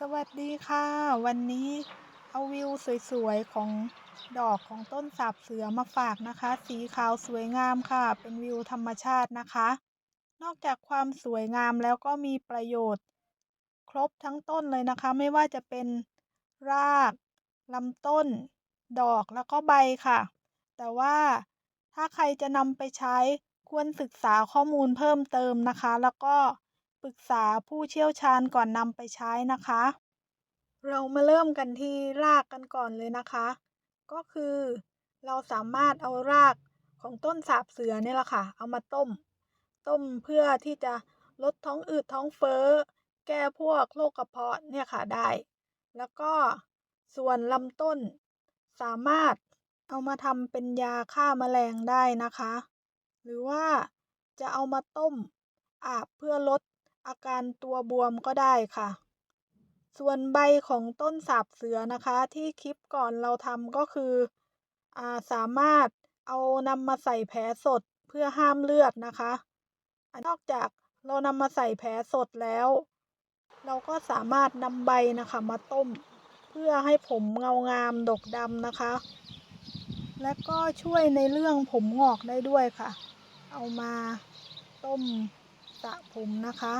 สวัสดีค่ะ วันนี้เอาวิวสวยๆ ของดอกของต้นสาบเสือมาฝากนะคะ สีขาวสวยงามค่ะ เป็นวิวธรรมชาตินะคะ นอกจากความสวยงามแล้วก็มีประโยชน์ ครบทั้งต้นเลยนะคะ ไม่ว่าจะเป็นรากลำต้น ดอกแล้วก็ใบค่ะ แต่ว่าถ้าใครจะนำไปใช้ควรศึกษาข้อมูลเพิ่มเติมนะคะ แล้วก็ รึกษาผู้เชี่ยวชาญก่อนนำไปใช้นะคะ เรามาเริ่มกันที่รากกันก่อนเลยนะคะ ก็คือ เราสามารถเอารากของต้นสาบเสือเนี่ยแหละค่ะ เอามาต้ม ต้มเพื่อที่จะลดท้องอืดท้องเฟ้อ แก้พวกโรคกระเพาะเนี่ยค่ะได้ แล้วก็ส่วนลำต้นสามารถเอามาทำเป็นยาฆ่าแมลงได้นะคะ หรือว่าจะเอามาต้มอาบเพื่อลด อาการตัวบวมก็ได้ค่ะ ส่วนใบของต้นสาบเสือนะคะที่คลิปก่อนเราทำก็คืออาสามารถเอานำมาใส่แผลสดเพื่อห้ามเลือดนะคะ นอกจากเรานำมาใส่แผลสดแล้ว เราก็สามารถนำใบนะคะมาต้ม เพื่อให้ผมเงางามดกดำนะคะ และก็ช่วยในเรื่องผมงอกได้ด้วยค่ะ เอามาต้ม สระผมนะคะ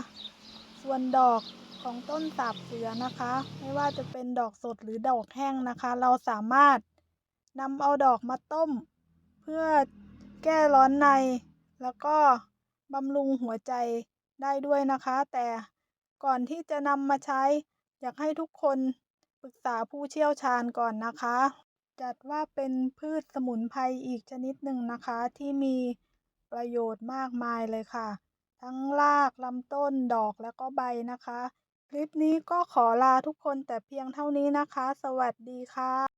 ส่วนดอกของต้นสาบเสือนะคะ ไม่ว่าจะเป็นดอกสดหรือดอกแห้งนะคะ เราสามารถนำเอาดอกมาต้ม เพื่อแก้ร้อนใน แล้วก็บำรุงหัวใจได้ด้วยนะคะ แต่ก่อนที่จะนำมาใช้ อยากให้ทุกคนปรึกษาผู้เชี่ยวชาญก่อนนะคะ จัดว่าเป็นพืชสมุนไพรอีกชนิดหนึ่งนะคะ ที่มีประโยชน์มากมายเลยค่ะ ทั้งรากลำต้นดอกแล้วก็ใบนะคะ คลิปนี้ก็ขอลาทุกคนแต่เพียงเท่านี้นะคะ สวัสดีค่ะ